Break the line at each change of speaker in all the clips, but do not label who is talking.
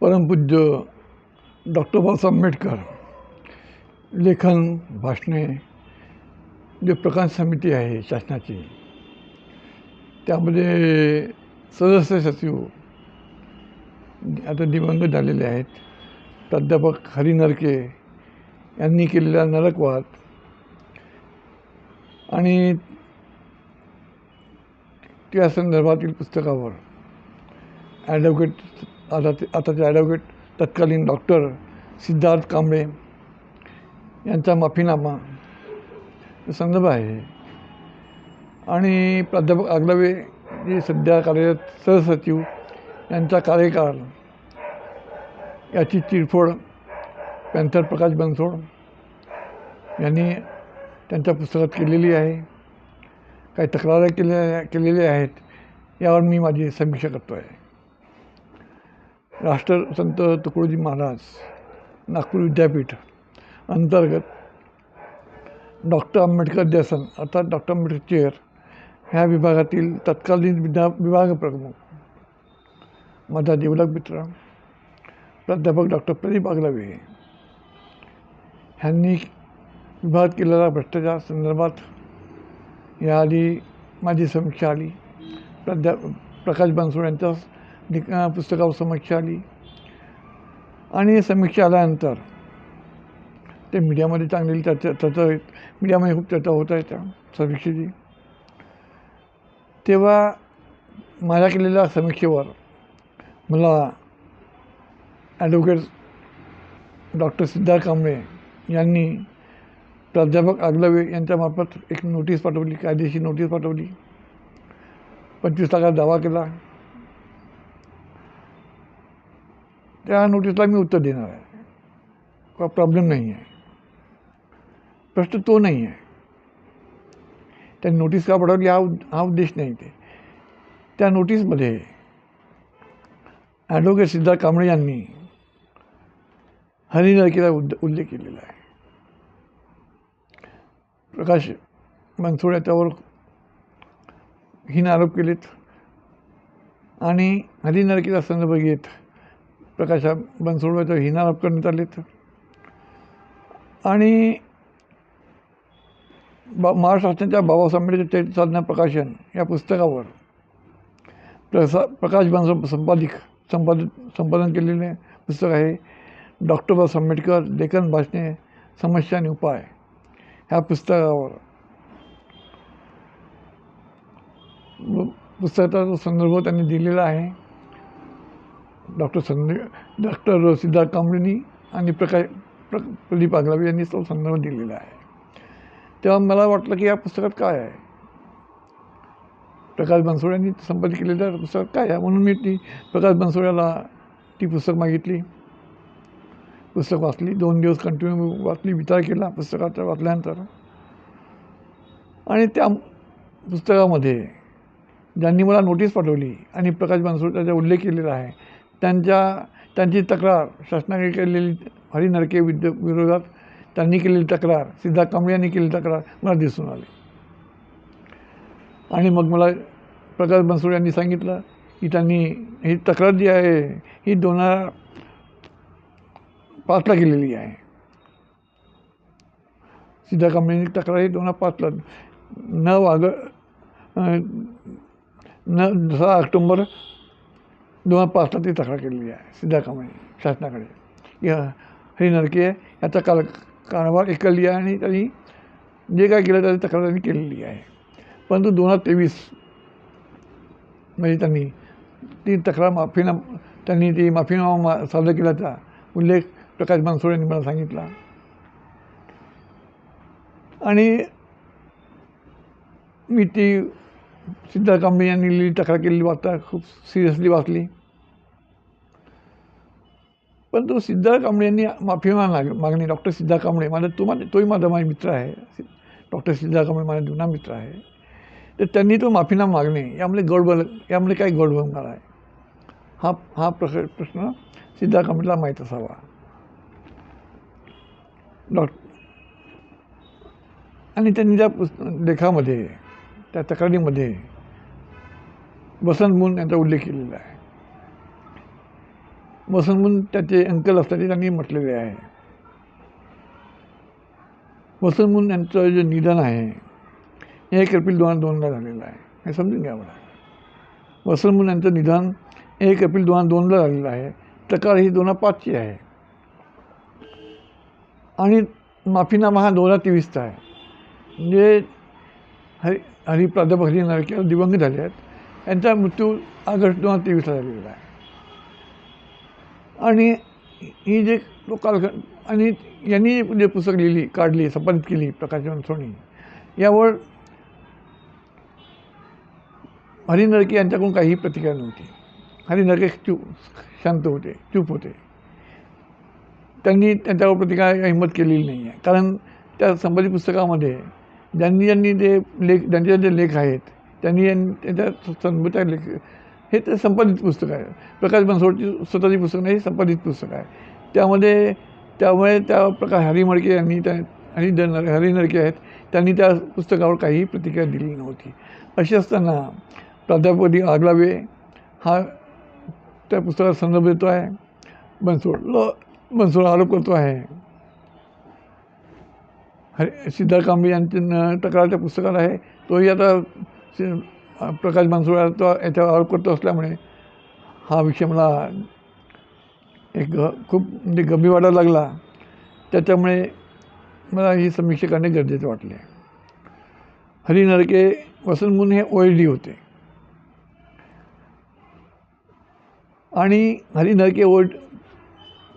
परमपूज्य डॉक्टर बाबासाहेब आंबेडकर लेखन भाषणे जे प्रकाश समिती आहे शासनाची त्यामध्ये सदस्य सचिव आता दिवंगत झालेले आहेत. प्राध्यापक हरी नरके यांनी केलेला नरकवाद आणि त्या संदर्भातील पुस्तकावर ॲडव्होकेट आता ते आताचे ॲडव्होकेट तत्कालीन डॉक्टर सिद्धार्थ कांबळे यांचा माफीनामा. संदर्भ आहे. आणि प्राध्यापक आगलावे जे सध्या कार्यरत सहसचिव यांचा कार्यकाळ याची चिरफोड पॅन्थर प्रकाश बनसोड यांनी त्यांच्या पुस्तकात केलेली आहे. काही तक्रारी केल्या केलेल्या आहेत यावर मी माझी समीक्षा करतो आहे राष्ट्र संत तुकडोजी महाराज नागपूर विद्यापीठ अंतर्गत डॉक्टर आंबेडकर देसन अर्थात डॉक्टर आंबेडकर चेअर ह्या विभागातील तत्कालीन विद्या विभाग प्रमुख माझा देवलग मित्र प्राध्यापक डॉक्टर प्रदीप आगलावे ह्यांनी विभागात केलेला भ्रष्टाचार संदर्भात याआधी माझी समीक्षा आली. प्राध्या प्रकाश बनसोड यांच्या पुस्तकावर समीक्षा आली. आणि समीक्षा आल्यानंतर ते मीडियामध्ये चांगली चर्चा चर्चा मीडियामध्ये खूप चर्चा होत आहे त्या समीक्षेची. तेव्हा माझ्या केलेल्या समीक्षेवर मला ॲडव्होकेट डॉक्टर सिद्धार्थ कांबळे यांनी प्राध्यापक आगलवे यांच्यामार्फत एक नोटीस पाठवली कायदेशीर नोटीस पाठवली. पंचवीस लाखात दावा केला. त्या नोटीसला मी उत्तर देणार आहे. का प्रॉब्लेम नाही आहे प्रश्न तो नाही आहे त्या नोटीस का पाठवली हा हा उद्देश नाही ते त्या नोटीसमध्ये ॲडव्होकेट सिद्धार्थ कांबळे यांनी हरिनरकीचा उद् उल्लेख केलेला आहे. प्रकाश बनसोड याच्यावर हीन आरोप केलेत. आणि हरिनरकीचा संदर्भ घेत प्रकाश बनसोडवर हीन आरोप करण्यात आलेत आणि बा महाराष्ट्राच्या शासनाच्या बाबासाहेब आंबेडकर साधना प्रकाशन या पुस्तकावर प्रसा प्रकाश बनसो संपादिक संपादित संपादन केलेले पुस्तक आहे डॉक्टर बाबासाहेब आंबेडकर लेखन भाषणे समस्या आणि उपाय. ह्या पुस्तकावर पुस्तकाचा संदर्भ त्यांनी दिलेला आहे. डॉक्टर संदे डॉक्टर सिद्धार्थ कांबळेनी आणि प्रकाश प्र प्रदीप आगलावे यांनी तो संदर्भ दिलेला आहे. तेव्हा मला वाटलं की या पुस्तकात काय आहे? प्रकाश बनसोड यांनी संपादित केलेल्या पुस्तकात काय आहे? म्हणून मी ती प्रकाश बनसोड्याला ती पुस्तक मागितली. पुस्तक वाचली. दोन दिवस कंटिन्यू वाचली विचार केला पुस्तकाचा वाचल्यानंतर. आणि त्या पुस्तकामध्ये ज्यांनी मला नोटीस पाठवली आणि प्रकाश बनसोड उल्लेख केलेला आहे त्यांच्या त्यांची तक्रार शासनाकडे केलेली हरी नरके विद्य विरोधात त्यांनी केलेली तक्रार सिद्धा कांबळे यांनी केलेली तक्रार मला दिसून आली. आणि मग मला प्रकाश बनसोड यांनी सांगितलं की त्यांनी ही तक्रार जी आहे ही दोन हजार पाचला केलेली आहे. सिद्धा कांबळेंनी तक्रार ही दोन हजार पाचला नऊ आग न दहा ऑक्टोंबर दोन हजार पाचला ती तक्रार केलेली आहे सिद्धा कामाने शासनाकडे. या हे आहे याचा काल कारभार एकली आहे आणि त्यांनी जे काय केलं त्याची तक्रार त्यांनी केलेली आहे. परंतु दोन हजार तेवीस म्हणजे त्यांनी ती तक्रार माफीना त्यांनी ती माफीनामा सादर केल्याचा उल्लेख प्रकाश बनसोड यांनी मला सांगितला. आणि मी ती सिद्धार्थ कांबळे यांनी लिहिली तक्रार केलेली वाचता खूप सिरियसली वाचली. परंतु सिद्धार्थ कांबळे यांनी माफी माग मागणी. डॉक्टर सिद्धार्थ कांबळे माझा तो माझा तोही माझा माझा मित्र आहे. डॉक्टर सिद्धार्थ कांबळे माझा जुना मित्र आहे. तर त्यांनी तो माफीनामा मागणे यामुळे गडबड यामुळे काय गडबड होणार आहे? हा हा प्रश प्रश्न सिद्धार्थ कांबळेला माहीत असावा. डॉक् आणि त्यांनी त्या पुस्त लेखामध्ये त्या तक्रारीमध्ये वसंत मून यांचा उल्लेख केलेला आहे. म्हणून त्याचे अंकल असल्याचे त्यांनी म्हटलेले आहे. वसंतमून म्हणून यांचं जे निधन आहे हे एक एप्रिल दोन हजार दोनला झालेलं आहे. हे समजून घ्या मला वसंतमून म्हणून यांचं निधन एक एप्रिल दोन हजार दोनला झालेलं आहे. तक्रार ही दोन हजार पाचची आहे. आणि माफीनामा हा दोन हजार तेवीसचा आहे. म्हणजे हरी हरी प्राध्यापक हरी नरके दिवंगत झाले आहेत. यांचा मृत्यू ऑगस्ट दोन हजार तेवीसला झालेला आहे. आणि ही जे तो कालखंड आणि यांनी जे पुस्तक लिहिली काढली संपादित केली प्रकाश सोनी यावर हरी नरके यांच्याकडून काहीही प्रतिक्रिया नव्हती. हरी नरके चूप शांत होते चूप होते. त्यांनी त्यांच्यावर प्रतिक्रिया हिंमत केलेली नाही आहे कारण त्या संबंधित पुस्तकामध्ये ज्यांनी ज्यांनी जे लेख ज्यांचे जे लेख आहेत त्यांनी यांनी त्यांच्या संबंधित लेख हे ते संपादित पुस्तक आहे. प्रकाश बनसोडची स्वतःची पुस्तक नाही हे संपादित पुस्तक आहे. त्यामध्ये त्यामुळे त्या प्रकाश हरी मडके यांनी त्या हरी द हरी नरके आहेत त्यांनी त्या पुस्तकावर काहीही प्रतिक्रिया दिली नव्हती. अशी असताना प्राध्यापक आगलावे हा त्या पुस्तकात संदर्भ देतो आहे. बनसोड ल बनसोड आरोप करतो आहे. हरे सिद्धार्थ कांबळे यांची तक्रार त्या पुस्तकात आहे. तोही आता प्रकाश बनसोड तो याच्यावर आरोप करतो असल्यामुळे हा विषय मला एक ग खूप म्हणजे गंभीर वाटायला लागला. त्याच्यामुळे मला ही समीक्षा करणे गरजेचे वाटले. हरी नरके वसंत मुन हे ओ एल डी होते. आणि हरी नरके ओ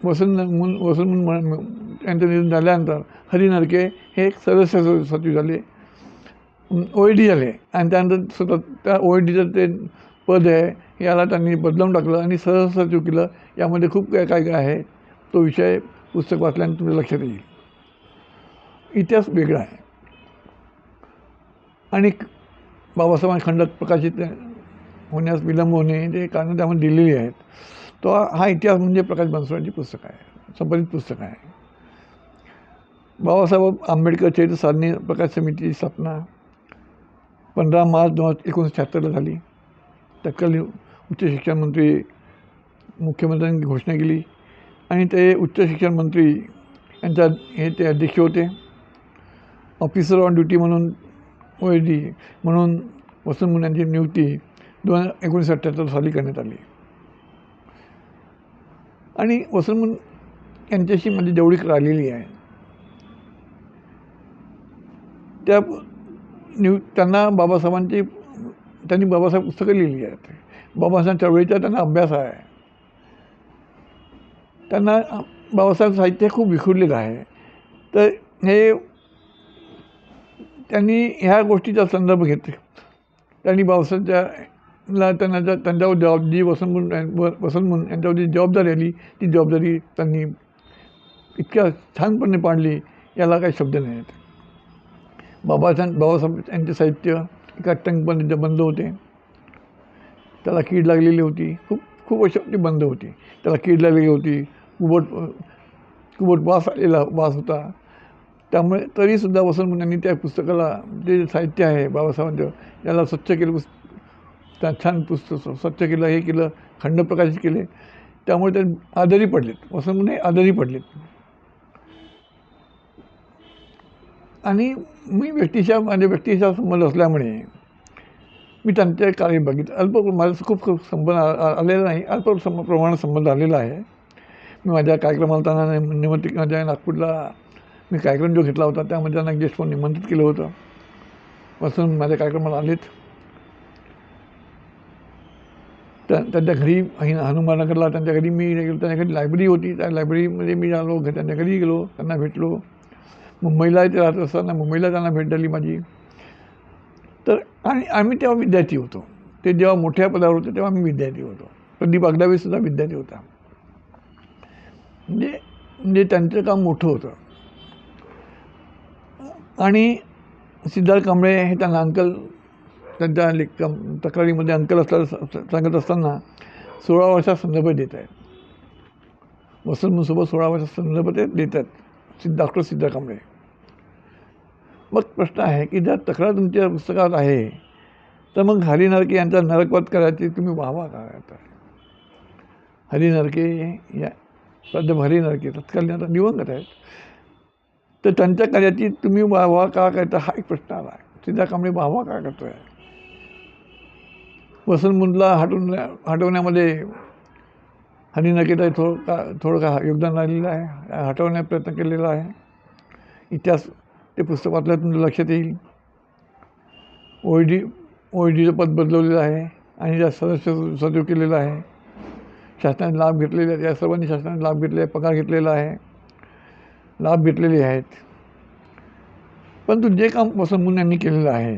वसंत मुन वसंत मुन म्हण- यांचं निधन झाल्यानंतर हरी नरके हे एक सदस्य सचिव झाले. ओ ए डी झाले आणि त्यानंतर स्वतः त्या ओ ए डीचं ते पद आहे याला त्यांनी बदलावून टाकलं आणि सहज सचिव केलं. यामध्ये खूप काय काय काय आहे तो विषय पुस्तक वाचल्याने तुमच्या लक्षात येईल. इतिहास वेगळा आहे. आणि बाबासाहेब खंड प्रकाशित होण्यास विलंब होणे जे कारण त्यामध्ये दिलेली आहेत तो हा इतिहास म्हणजे प्रकाश बनसोडांची पुस्तक आहे संबंधित पुस्तक आहे. बाबासाहेब आंबेडकर चरित्र साधने प्रकाश समितीची स्थापना पंधरा मार्च दोन हजार एकोणीसशे शहात्तरला झाली. तत्कालीन उच्च शिक्षण मंत्री मुख्यमंत्र्यांनी घोषणा केली. आणि ते उच्च शिक्षण मंत्री यांच्या हे ते अध्यक्ष होते. ऑफिसर ऑन ड्युटी म्हणून ओ ए डी म्हणून वसंत मुन यांची नियुक्ती दोन हजार एकोणीसशे अठ्ठ्याहत्तर साली करण्यात आली. आणि वसंत मुन यांच्याशी माझी जवळीक राहिलेली आहे. त्या न्यू त्यांना बाबासाहेबांची त्यांनी बाबासाहेब पुस्तकं लिहिली आहेत. बाबासाहेब चळवळीचा त्यांना अभ्यास आहे. त्यांना बाबासाहेब साहित्य खूप विखुरलेलं आहे. तर हे त्यांनी ह्या गोष्टीचा संदर्भ घेत त्यांनी बाबासाहेबच्या त्यांना त्यांच्यावर जबाब जी वसंत म्हणून वसंत म्हणून यांच्यावर जी जबाबदारी आली ती जबाबदारी त्यांनी इतक्या छानपणे पाडली याला काही शब्द नाही आहेत बाबासाहेब बाबासाहेब यांचे साहित्य एका टंकपणे बंद होते त्याला कीड लागलेली होती. खूप खूप अशा ती बंद होती. त्याला कीड लागलेली होती. कुबट कुबट वास आलेला वास होता. त्यामुळे तरीसुद्धा वसंत यांनी त्या पुस्तकाला जे साहित्य आहे बाबासाहेबांचं याला स्वच्छ केलं पुस्त त्या छान पुस्तक स्वच्छ केलं हे केलं खंड प्रकाशित केले. त्यामुळे ते आजारी पडलेत. वसंत मुन आजारी पडलेत. आणि मी व्यक्तीच्या माझ्या व्यक्तीचा संबंध असल्यामुळे मी त्यांचे कार्य बघितलं. अल्प माझं खूप खूप संबंध आ- आलेला नाही. अल्प सम प्रमाणात संबंध आलेला आहे. मी माझ्या कार्यक्रमाला त्यांना निमंत्रित माझ्या नागपूरला मी कार्यक्रम जो घेतला होता त्यामध्ये त्यांना गेस्ट म्हणून निमंत्रित केलं होतं. पासून माझ्या कार्यक्रमाला आलेत. त्या त्यांच्या घरी हनुमानगरला त्यांच्या घरी मी गेलो त्यांच्या घरी लायब्ररी होती. त्या लायब्ररीमध्ये मी आलो त्यांच्या घरी गेलो त्यांना भेटलो. मुंबईला ते राहत असताना मुंबईला त्यांना भेट झाली माझी. तर आणि आम्ही तेव्हा विद्यार्थी होतो. ते जेव्हा मोठ्या पदावर होते तेव्हा आम्ही विद्यार्थी होतो. प्रदीप आगदावेसुद्धा विद्यार्थी होता. म्हणजे म्हणजे त्यांचं काम मोठं होतं. आणि सिद्धार्थ कांबळे हे त्यांना अंकल त्यांच्या लेख तक्रारीमध्ये अंकल असल्या सांगत असताना सोळा वर्षात संदर्भ देत आहेत. वसंतसोबत सोळा वर्षात संदर्भ ते देत आहेत सिद्ध डॉक्टर सिद्धार्थ कांबळे. मग प्रश्न आहे की जर तक्रार तुमच्या पुस्तकात आहे तर मग हरी नरके यांचा नरकवध करायची तुम्ही वाहवा का आता? हरी नरके या सध्या हरी नरके तत्कालीन आता निवंगत आहेत. तर त्यांच्या कार्याची तुम्ही व्हावा का करता हा एक प्रश्न आला. आहे सिद्धा कांबळे व्हावा का करतो आहे वसंत मुंडला हटवून हटवण्यामध्ये हरी नरकेचं थोडं का थोडं का योगदान राहिलेलं आहे हटवण्याचा प्रयत्न केलेला आहे. इतिहास ते पुस्तक वाचल्यास तुमच्या लक्षात येईल. ओ डी ओ डीचं पद बदलवलेलं आहे आणि त्या सदस्य सजीव केलेला आहे. शासनाने लाभ घेतलेले आहेत या सर्वांनी शासनाने लाभ घेतले पगार घेतलेला आहे. लाभ घेतलेले आहेत. परंतु जे काम वसंत मुन यांनी केलेलं आहे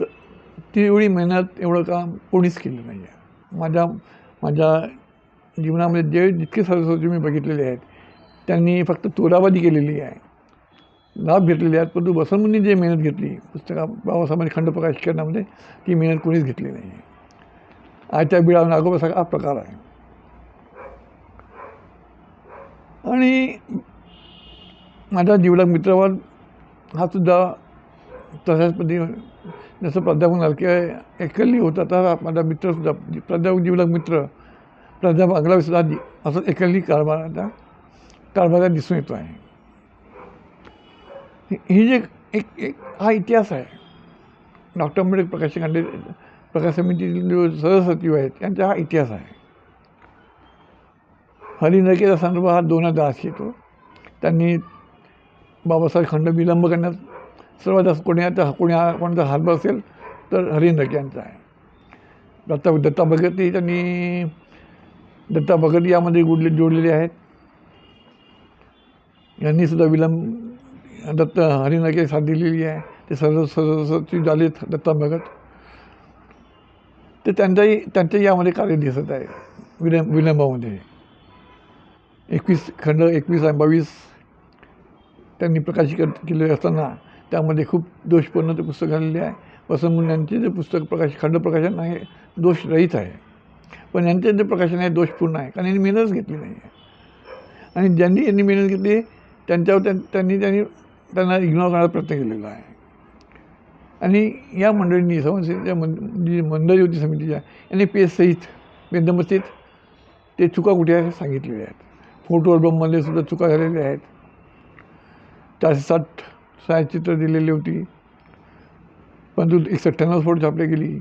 तर ती एवढी मेहनत एवढं काम कोणीच केलं नाही आहे माझ्या माझ्या जीवनामध्ये जे जितके सदस्य मी बघितलेले आहेत. त्यांनी फक्त तोराबाजी केलेली आहे. लाभ घेतलेले आहेत परंतु वसंतमुनी जे मेहनत घेतली पुस्तका बाबासाहेबांनी खंड प्रकाश करण्यामध्ये ती मेहनत कोणीच घेतली नाही. आहे आयत्या बिळा नागोबा सगळा हा प्रकार आहे. आणि माझा जिवलग मित्रवाद हा सुद्धा तशाच पद्धतीने जसं प्राध्यापक नालके एकल्ली होता तर माझा मित्रसुद्धा प्राध्यापक जिवलग मित्र प्राध्यापक अंगलावीसुद्धा असं असं कारभार आता कारभारात दिसून येतो आहे. ही- ही जे एक एक हा इतिहास आहे. डॉक्टर आंबेडकर प्रकाश खांडे प्रकाश समितीतील जो सहसचिव आहेत त्यांचा हा इतिहास आहे. हरिनकेचा नरकेचा संदर्भ हा दोन हजार अशी येतो. त्यांनी बाबासाहेब खंड विलंब करण्यात सर्वात जास्त कोणी आता कोणी हा कोणाचा हातभार असेल तर हरिनके नरके यांचा आहे. दत्ता दत्ता भगतही त्यांनी दत्ता भगत यामध्ये गुडले जोडलेले आहेत. यांनी सुद्धा विलंब दत्त हरिनायके साथ दिलेली आहे. ते सर्व सदस्य झाले दत्ता भगत. ते त्यांचाही त्यांच्याही यामध्ये कार्य दिसत आहे विलंब विलंबामध्ये. एकवीस खंड एकवीस आणि बावीस त्यांनी प्रकाशित कर- केलेले असताना त्यामध्ये खूप दोषपूर्ण ते पुस्तक झालेले आहे. वसंत यांचे जे पुस्तक प्रकाश खंड प्रकाशन आहे दोषरहित आहे. पण यांचे जे प्रकाशन आहे दोषपूर्ण आहे. कारण यांनी मेहनत घेतली नाही आहे. आणि ज्यांनी यांनी मेहनत घेतली त्यांच्यावर त्यां- त्यांनी त्यांनी त्यांना इग्नोर करण्याचा प्रयत्न केलेला आहे. आणि या मंडळींनी समस्येच्या मं जी मंडळी होती समितीच्या यांनी पेजसहित बेंदमस्तीत ते चुका कुठे आहेत सांगितलेल्या आहेत. फोटो अल्बममध्ये सुद्धा चुका झालेल्या आहेत. चारशे साठ छायाचित्र दिलेली होती. परंतु एकशे अठ्ठ्याण्णव फोटो छापली गेली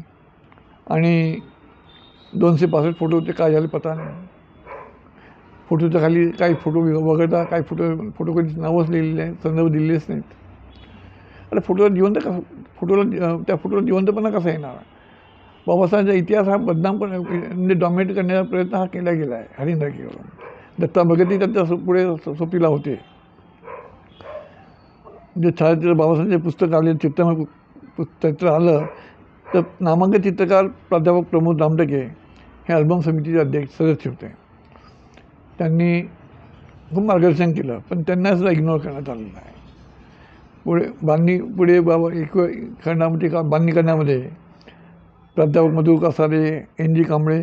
आणि दोनशे पासष्ट फोटो होते. काय झाले पता नाही. फोटोच्या खाली काही फोटो वगळता काही फोटो फोटो कधी नावच लिहिलेले आहेत संदर्भ दिलेलेच नाहीत. अरे फोटोला जिवंत कसं फोटोला त्या फोटोला जिवंतपणा कसा येणार? बाबासाहेबांचा इतिहास हा बदनाम पण म्हणजे डॉमिनेट करण्याचा प्रयत्न हा केला गेला आहे हरिंद्र केवळ. दत्ता भगती त्यांच्या पुढे सो- सोपीला होते. जे छायाचित्र बाबासाहेबांचे पुस्तक आले चित्रमय पु- चित्र आलं तर नामांकित चित्रकार प्राध्यापक प्रमोद रामटके हे अल्बम समितीचे अध्यक्ष सदस्य होते. त्यांनी खूप मार्गदर्शन केलं पण त्यांना सुद्धा इग्नोर करण्यात आलेलं आहे. पुढे बांधणी पुढे बाबा एक खंडामध्ये का बांधणी करण्यामध्ये प्राध्यापक मधु कासारे एन जी कांबळे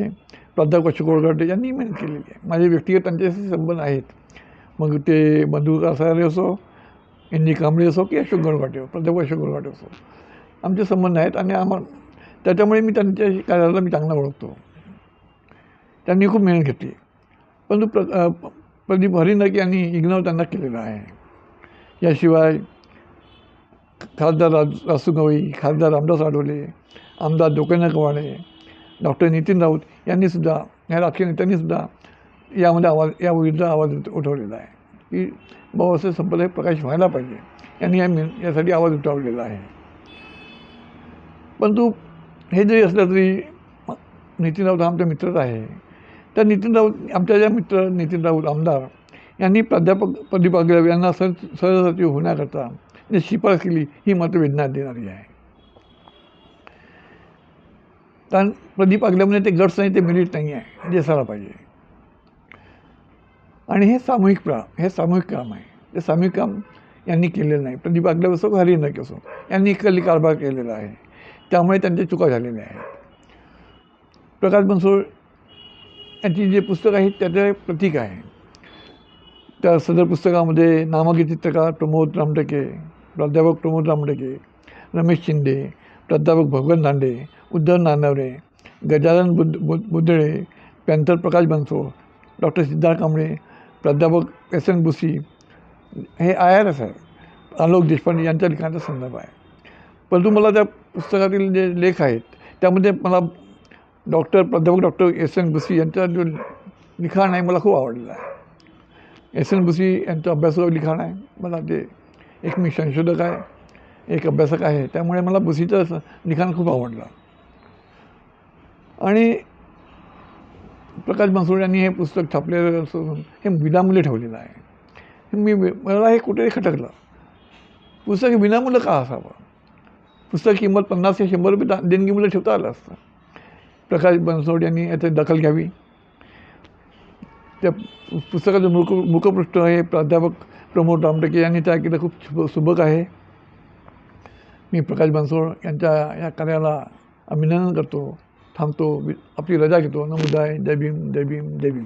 प्राध्यापक अशोक गोळगाटे यांनी मेहनत केलेली आहे. माझे व्यक्तिगत त्यांच्याशी संबंध आहेत. मग ते मधु कासारे असो एन जी कांबळे असो की अशोक गोळगाटे प्राध्यापक अशोक गोळगाटे असो आमचे संबंध आहेत आणि आम्हाला त्याच्यामुळे मी त्यांच्या कार्याला मी चांगला ओळखतो. त्यांनी खूप मेहनत घेतली. परंतु प्र प्रदीप हरिनक यांनी इग्नोर त्यांना केलेला आहे. याशिवाय खासदार राज रासू गवई खासदार रामदास आठवले आमदार दोकेंद्र कवाडे डॉक्टर नितीन राऊत यांनीसुद्धा या राजकीय नेत्यांनीसुद्धा यामध्ये आवाज या विरुद्ध आवाज उठ- उठवलेला आहे. की बाबासाहेब हे प्रकाश व्हायला पाहिजे यांनी या यासाठी आवाज उठवलेला आहे. परंतु हे जरी असलं तरी नितीन राऊत हा आमचा मित्रच आहे. तर नितीन राऊत आमच्या ज्या मित्र नितीन राऊत आमदार यांनी प्राध्यापक प्रदीप अग्रव यांना सर सहसचिव होण्याकरता जे शिफारस केली ही मात्र वेदना देणारी आहे. कारण प्रदीप अग्रवने ते गट्स नाही ते मेरिट नाही आहे जे असायला पाहिजे. आणि हे सामूहिक प्रा हे सामूहिक काम आहे. ते सामूहिक काम यांनी केलेलं नाही. प्रदीप अग्रव असो हरी न असो यांनी कली कारभार केलेला आहे. त्यामुळे त्यांच्या चुका झालेल्या आहेत. प्रकाश बनसोड यांची जे पुस्तक आहेत त्याचं प्रतीक आहे. त्या सदर पुस्तकामध्ये नामांकित चित्रकार प्रमोद रामटके प्राध्यापक प्रमोद रामटके रमेश शिंदे प्राध्यापक भगवन दांडे उद्धव नानवरे गजानन बुद्ध बुद्धळे पॅन्थर प्रकाश बनसो डॉक्टर सिद्धार्थ कांबळे प्राध्यापक एस एन बुसी हे आय आर एस आहे. आलोक देशपांडे यांच्या लिखाणाचा संदर्भ आहे. परंतु मला त्या पुस्तकातील जे लेख आहेत त्यामध्ये मला डॉक्टर प्राध्यापक डॉक्टर एस एन बुसी यांचा जो लिखाण आहे मला खूप आवडलेलं आहे. एस एन बुसी यांचं अभ्यासाचं लिखाण आहे. मला ते एक मी संशोधक आहे एक अभ्यासक आहे. त्यामुळे मला बुसीचं लिखाण खूप आवडलं. आणि प्रकाश बनसोड यांनी हे पुस्तक छापलेलं असून हे विनामूल्य ठेवलेलं आहे. मी मला हे कुठेही खटकलं. पुस्तक विनामूल्य का असावं? पुस्तक किंमत पन्नास ते शंभर रुपये देणगीमुळे ठेवता आलं असतं. प्रकाश बनसोड यांनी याची दखल घ्यावी. त्या पु- पुस्तकाचं मुख मुखपृष्ठ आहे प्राध्यापक प्रमोद रामटेके यांनी तयार केलं. खूप शुभ सुबक आहे. मी प्रकाश बनसोड यांच्या या कार्याला अभिनंदन करतो. थांबतो. वि- आपली रजा घेतो. नमुदाय जय भीम जय भीम जय भीम.